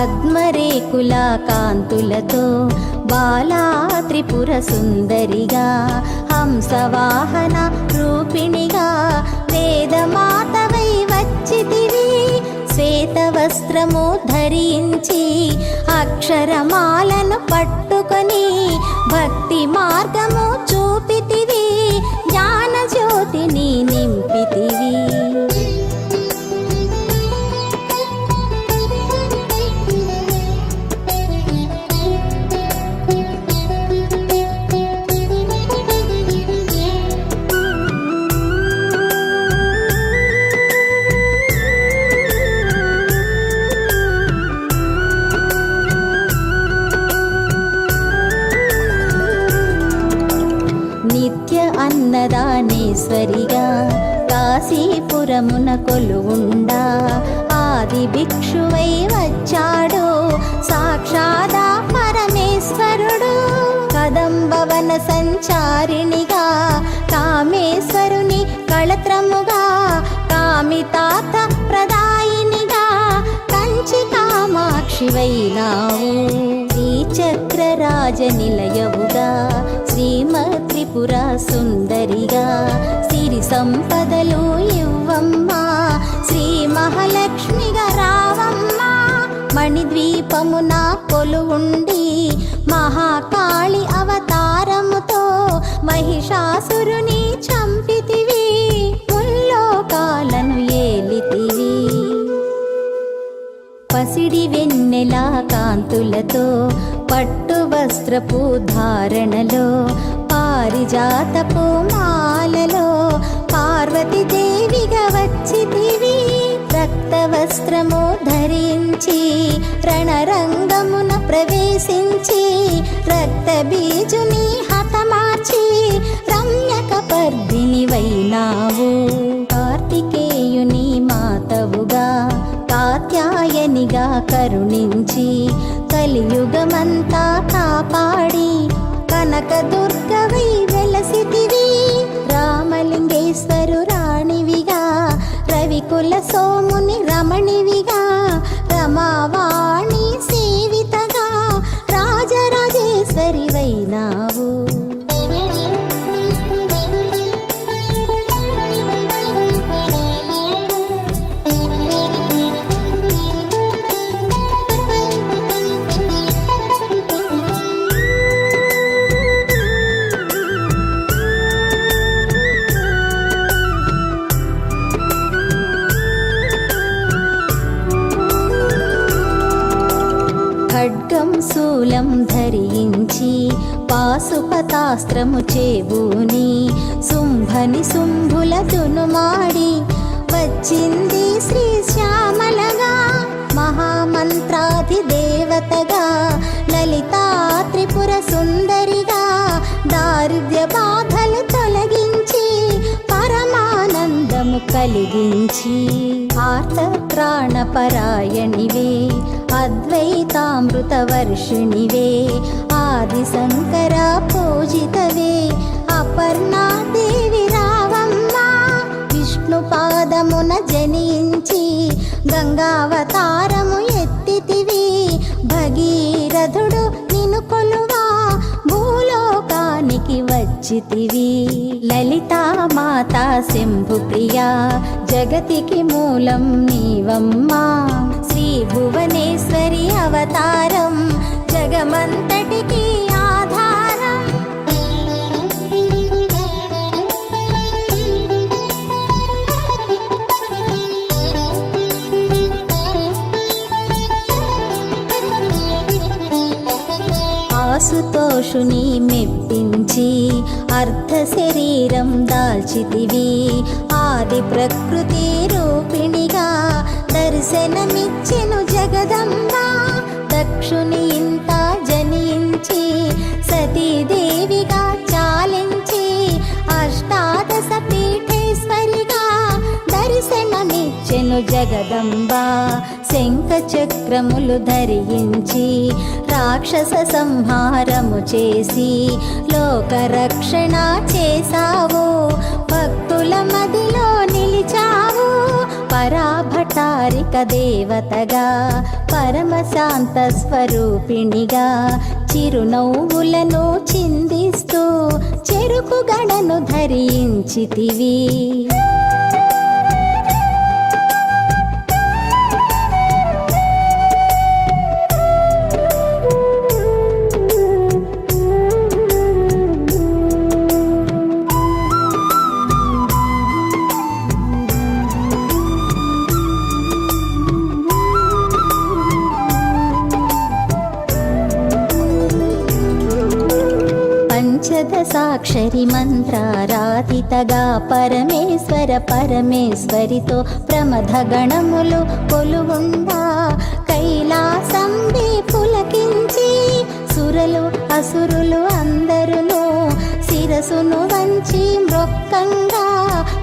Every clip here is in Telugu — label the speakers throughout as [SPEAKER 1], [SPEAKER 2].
[SPEAKER 1] పద్మరేకుల కాంతులతో బాలా త్రిపుర సుందరిగా హంసవాహన రూపిణిగా వేదమాతవై వచ్చితివి శ్వేతవస్త్రము ధరించి అక్షరమాలను పట్టుకొని భక్తి మార్గము చూపితివి జ్ఞానజ్యోతిని అన్నదానేశ్వరిగా కాశీపురమున కొలువుండా. ఆది భిక్షువై వచ్చాడు సాక్షాదా పరమేశ్వరుడు. కదంబవన సంచారిణిగా కామేశ్వరుని కళత్రముగా కామితాత ప్రదాయినిగా కంచి కామాక్షివైనావు శ్రీచక్రరాజ నిలయవుగా శ్రీమత్ త్రిపుర సుందరిగా సిరి సంపదలు ఇవ్వమ్మా. శ్రీ మహాలక్ష్మిగా రావమ్మా. మణిద్వీపమున కొలువుండి మహాకాళి అవతారముతో మహిషాసురుని చంపితివి. ముల్లోకాలను ఏలితివి. పసిడి వెన్నెలా కాంతులతో పట్టు వస్త్రపు ధారణలో పారిజాతపు మాలలో పార్వతీదేవిగా వచ్చితివి. రక్తవస్త్రము ధరించి రణరంగమున ప్రవేశించి రక్త బీజుని హతమార్చి రమ్యక పర్దిని వైనావు. కార్తికేయుని మాతవుగా కాత్యాయనిగా కరుణించి కలియుగమంతా కాపాడి కనక దుర్గవై వెలసి పాశుపతాస్త్రము చేబూని. శుంభని శుంభుల దునుమాడి వచ్చింది శ్రీ శ్యామలగా. మహామంత్రాధి దేవతగా లలితా త్రిపుర సుందరిగా దారిద్ర్య బాధలు తొలగించి పరమానందము కలిగించి ఆర్త ప్రాణపరాయణివే అద్వైతామృత వర్షిణివే ఆది శంకర గంగావతారము ఎత్తితివి. భగీరథుడు నిన్ను కొలువా. భూలోకానికి వచ్చితివి. లలితా మాతా శంభు ప్రియా. జగతికి మూలం నీవమ్మా. శ్రీ భువనేశ్వరి అవతారం. జగమంతటికి సంతోషుని మెప్పించి అర్ధ శరీరం దాల్చితివి. ఆది ప్రకృతి రూపిణిగా దర్శనమిచ్చెను జగదంబ. దక్షుని ఇంత జనించి సతీదేవిగా చాలించి అష్టాదశ పీఠేశ్వరిగా దర్శనమిచ్చెను జగదంబా. చక్రములు ధరించి రాక్షస సంహారము చేసి లోక రక్షణ చేశావు. భక్తుల మదిలో నిలిచావు. పరాభటారిక దేవతగా పరమశాంత స్వరూపిణిగా చిరునవ్వులను చిందిస్తూ చెరుకు గడను ధరించితివి సాక్షరి మంత్రారాధితగా పరమేశ్వర పరమేశ్వరితో ప్రమథ గణములు కొలువుందా. కైలాసం పులకించి సురలు అసురులు అందరును శిరసును వంచి మృక్కంగా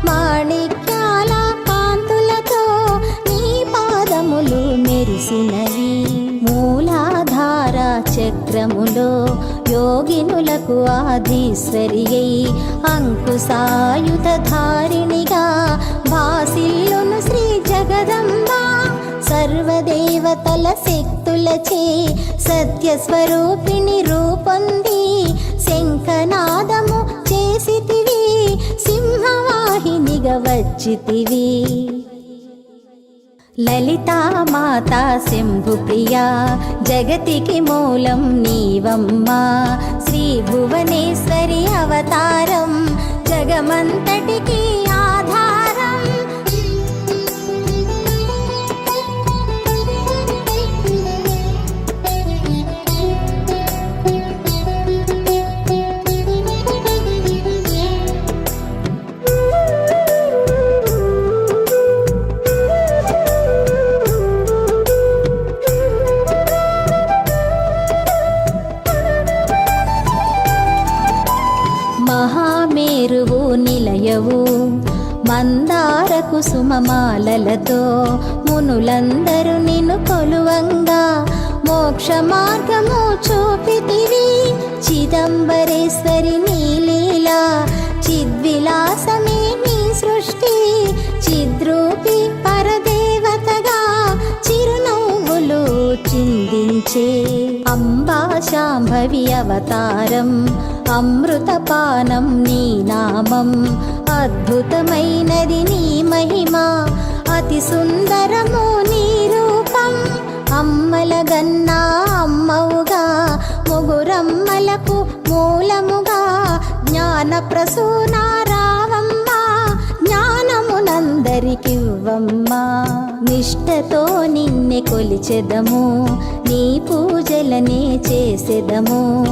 [SPEAKER 1] మాణిక్యాల కాంతులతో నీ పాదములు మెరిసినవి. మూలాధార చక్రములో యోగినులకు ఆధీశ్వరి అయి భాసిల్లును శ్రీ జగదంబ సర్వదేవతల శక్తులచే సత్యస్వరూపిణి రూపొంది శంఖనాదము చేసితివి సింహవాహినిగా వచ్చితివి. లలితా మాతా శంభు ప్రియా జగతికి మూలం నీవమ్మా. శ్రీ భువనేశ్వరి అవతారం జగమంతటికీ నిలయవు మందార కుసుమమాలలతో మునులందరూ నిన్ను కొలువంగా. మోక్ష మార్గము చూపితివి. చిదంబరేశ్వరి నీలీలా చిద్విలాసమే నీ సృష్టి. చిద్రూపి పరదేవతగా చిరునవ్వులు చిందించే అంబా శాంభవి అవతారం. అమృతపానం నీ నామం. అద్భుతమైనది నీ మహిమ. అతి సుందరము నీ రూపం. అమ్మలగన్నా అమ్మవుగా. ముగురమ్మలకు మూలముగా. జ్ఞాన ప్రసూనారావమ్మా. జ్ఞానమునందరికివ్వమ్మా. నిష్టతో నిన్నె కొలిచెదము. నీ పూజలనే చేసెదము.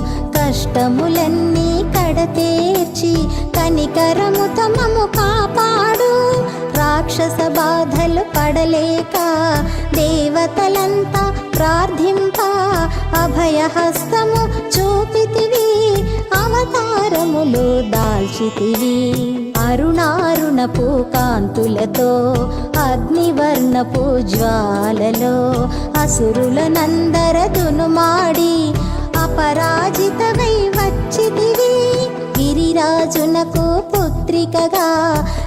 [SPEAKER 1] కష్టములన్నీ కడతేర్చి కనికరము తమము కాపాడు. రాక్షస బాధలు పడలేక దేవతలంతా ప్రార్థింప. అభయహస్తము చూపితివి అవతారములు దాల్చితివి. అరుణారుణపు కాంతులతో అగ్నివర్ణపు జ్వాలలో అసురులనందరదును మాడి పరాజితవై వచ్చితివి. గిరిరాజునకు పుత్రికగా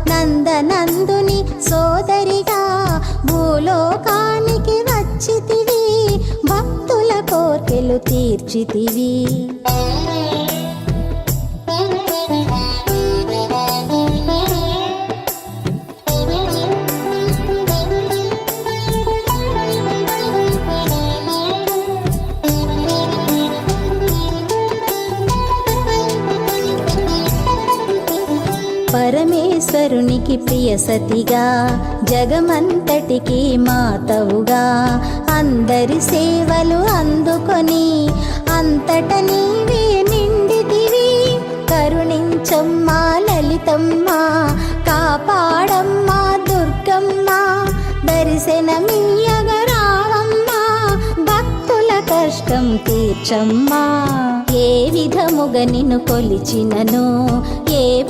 [SPEAKER 1] నందనందుని సోదరిగా భూలోకానికి వచ్చితివి. భక్తుల కోర్కెలు తీర్చితివి. పరమేశ్వరునికి ప్రియ సతిగా జగమంతటికి మాతవుగా. అందరి సేవలు అందుకొని అంతట నీవే నిండితివి. కరుణించమ్మా లలితమ్మా కాపాడమ్మా దుర్గమ్మా దర్శనమియ్యగరావమ్మా భక్తుల కష్టం తీర్చమ్మా. ఏ విధముగా నిన్ను కొలిచినను ఏ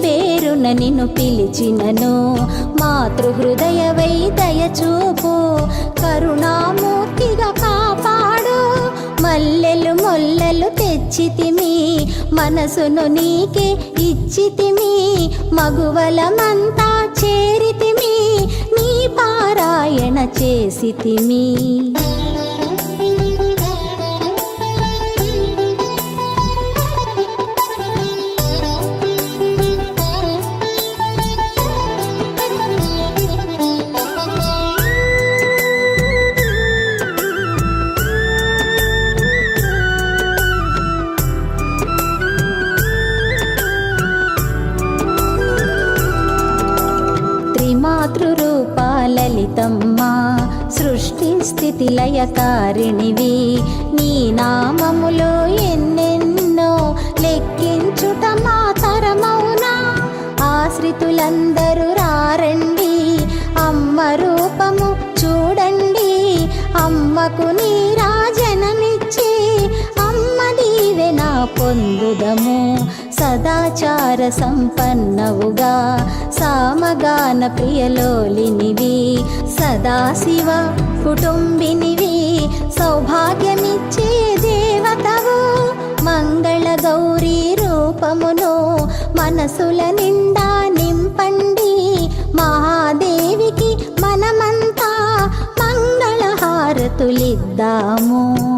[SPEAKER 1] పేరున నిన్ను పిలిచినను. మాతృహృదయవై దయచూపు కరుణామూర్తిగా కాపాడు. మల్లెలు మొల్లలు తెచ్చితిమి. మనసును నీకే ఇచ్చితిమి. మగువలమంతా చేరితిమి. నీ పారాయణ చేసితిమి. స్థితి నీ నామములు ఎన్నెన్నో లెక్కించుట మా తరమౌనా ఆశ్రితులందరూ రారండి. అమ్మ రూపము చూడండి. అమ్మకు నీ రాజనమిచ్చి అమ్మ దీవెన పొందుదము. సదాచార సంపన్నవుగా సామగాన ప్రియలోలినివి. సదాశివ కుటుంబినివి సౌభాగ్యమిచ్చే దేవతవు. మంగళ గౌరీ రూపమును మనసుల నిండా నింపండి. మహాదేవికి మనమంతా మంగళహారతులిద్దాము.